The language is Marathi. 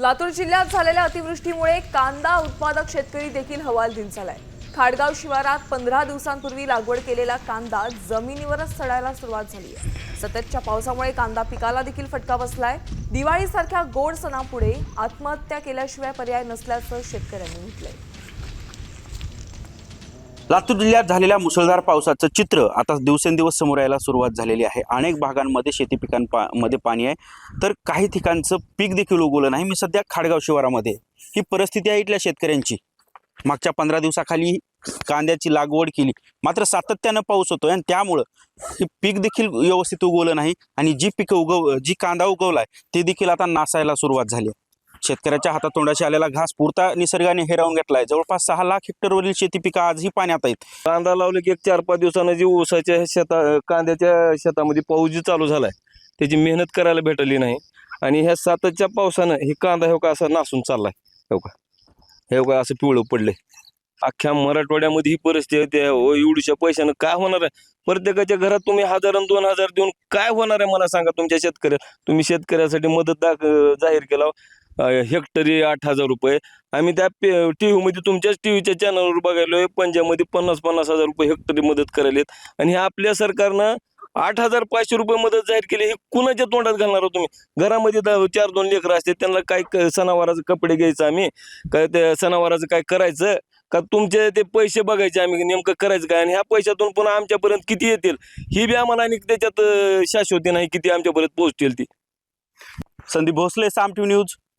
लातूर जिल्ह्यात झालेल्या अतिवृष्टीमुळे कांदा उत्पादक शेतकरी देखील हवालदिल झालाय. खाडगाव शिवारात पंधरा दिवसांपूर्वी लागवड केलेला कांदा जमिनीवरच सडायला सुरुवात झाली आहे. सततच्या पावसामुळे कांदा पिकाला देखील फटका बसलाय. दिवाळीसारख्या गोड सणापुढे आत्महत्या केल्याशिवाय पर्याय नसल्याचं शेतकऱ्यांनी म्हटलंय. लातूर जिल्ह्यात झालेल्या मुसळधार पावसाचं चित्र आता दिवसेंदिवस समोर यायला सुरुवात झालेली आहे. अनेक भागांमध्ये शेती पिकांमध्ये पाणी आहे. तर काही ठिकाणचं पीक देखील उगवलं नाही. मी सध्या खाडगाव शिवारामध्ये. ही परिस्थिती आहे इथल्या शेतकऱ्यांची. मागच्या पंधरा दिवसाखाली कांद्याची लागवड केली. मात्र सातत्यानं पाऊस होतोय आणि त्यामुळं हे पीक देखील व्यवस्थित उगवलं नाही. आणि जी पिकं उगव जी कांदा उगवलाय ते देखील आता नासायला सुरुवात झाली आहे. शेतकऱ्याच्या हातात तोंडाशी आलेला घास पुरता निसर्गाने हिरावून घेतलाय. जवळपास सहा लाख हेक्टरवरील शेती पिकं आजही पाण्यात आहेत. कांदा लावले की एक चार पाच दिवसानं जी ऊसाच्या शेता कांद्याच्या शेतामध्ये पाऊस जी चालू झालाय. त्याची मेहनत करायला भेटली नाही. आणि ह्या सातच्या पावसानं हे कांदा हे का असं नासून चाललाय. हो का हे का असं पिवळं पडलंय. अख्ख्या मराठवाड्यामध्ये ही परिस्थिती आहे. हो एवढ्याशा पैशानं काय होणार आहे? प्रत्येकाच्या घरात तुम्ही हजार आणि दोन हजार देऊन काय होणार आहे? मला सांगा तुमच्या शेतकऱ्या तुम्ही शेतकऱ्यासाठी मदत दाख जाहीर केला हेक्टरी आठ हजार रुपये. आम्ही त्या टी व्हीमध्ये तुमच्याच टी व्हीच्या चॅनलवर बघायलोय पंजाबमध्ये पन्नास पन्नास हजार रुपये हेक्टरी मदत करायलेत. आणि हे आपल्या सरकारनं आठ हजार पाचशे रुपये मदत जाहीर केली हे कुणाच्या तोंडात घालणार आहोत तुम्ही? घरामध्ये चार दोन लेकरं असते त्यांना काय क- सणावाराचं कपडे घ्यायचं आम्ही? काय ते सणावाराचं काय करायचं? का तुमचे ते पैसे बघायचे आम्ही नेमकं करायचं काय? आणि ह्या पैशातून पुन्हा आमच्यापर्यंत किती येतील? ही बी आम्हाला आणि त्याच्यात शाश्वती नाही किती आमच्यापर्यंत पोहोचतील ती. Sandeep Bhosale Saam T news.